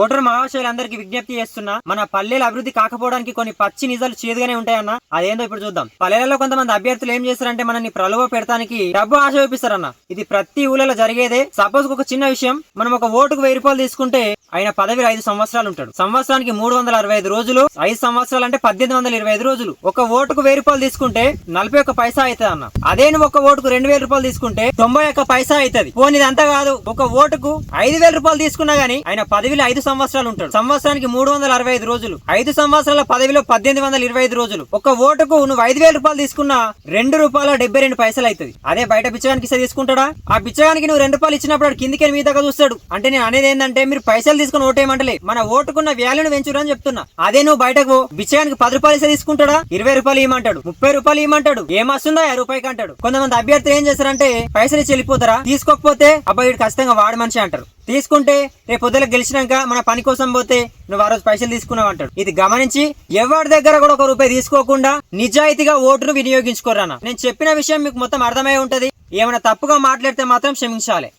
Voter మహాశయులందరికీ విజ్ఞప్తి చేస్తున్నా మన పల్లెల అభివృద్ధి కాకపోవడానికి కొన్ని పచ్చి నిజాలు చేదుగానే ఉంటాయన్న అదేందో ఇప్పుడు చూద్దాం. పల్లెలలో కొంతమంది అభ్యర్థులు ఏం చేస్తారంటే మనల్ని ప్రలోభ పెడతానికి డబ్బు ఆశ చూపిస్తారన్న ఇది ప్రతి ఊళ్ళలో జరిగేదే. సపోజ్ ఒక చిన్న విషయం మనం ఒక ఓటుకు వెయ్యి రూపాయలు తీసుకుంటే ఆయన పదవిలో ఐదు సంవత్సరాలు ఉంటాడు. సంవత్సరానికి మూడు వందల అరవై ఐదు రోజులు ఐదు సంవత్సరాలు అంటే పద్దెనిమిది వందల ఇరవై ఐదు రోజులు. ఒక ఓటుకు వెయ్యి రూపాయలు తీసుకుంటే నలభై ఒక్క పైసా అవుతుంది అన్న అదే నువ్వు ఒక ఓటుకు రెండు వేల రూపాయలు తీసుకుంటే తొంభై ఒక్క పైసా అవుతుంది పోనీ అంత కాదు. ఒక ఓటుకు ఐదు వేల రూపాయలు తీసుకున్నా గానీ ఆయన పదవిలో ఐదు సంవత్సరాలు ఉంటాడు. సంవత్సరానికి మూడు వందల అరవై ఐదు రోజులు. ఐదు సంవత్సరాల పదవిలో పద్దెనిమిది వందల ఇరవై ఐదు రోజులు. ఒక ఓటుకు నువ్వు ఐదు వేల రూపాయలు తీసుకున్నా రెండు రూపాయల డెబ్బై రెండు పైసలు అవుతుంది. అదే బయట బిచ్చగానికి ఇస్తే తీసుకుంటాడా? ఆ బిచ్చగానికి నువ్వు రెండు రూపాయలు ఇచ్చినప్పుడు కిందికి మీ దగ్గర చూస్తాడు. అంటే నేను అనేది ఏంటంటే మీరు పైసలు తీసుకుని ఓటేయమంటలే. మన ఓటుకున్న వాల్యూని పెంచురు అని చెప్తున్నా. అదే నువ్వు బయటకు బిచ్చగానికి పది రూపాయలు ఇస్తే తీసుకుంటాడా? ఇరవై రూపాయలు ఇవ్వమంటాడు. ముప్పై రూపాయలు ఇవ్వమంటాడు. ఏం ఆ రూపాయికి అంటాడు. కొంతమంది అభ్యర్థులు ఏం చేస్తారంటే పైసలు ఇచ్చి వెళ్ళిపోతారా? తీసుకోకపోతే అబ్బాయి ఖచ్చితంగా వాడు మనిషి అంటారు. తీసుకుంటే రేపు పొద్దున గెలిచినాక మన పని కోసం పోతే నువ్వు ఆ రోజు పైసలు తీసుకున్నావు అంటాడు. ఇది గమనించి ఎవరి దగ్గర కూడా ఒక రూపాయి తీసుకోకుండా నిజాయితీగా ఓటును వినియోగించుకోరానా నేను చెప్పిన విషయం మీకు మొత్తం అర్థమై ఉంటది. ఏమైనా తప్పుగా మాట్లాడితే మాత్రం క్షమించాలి.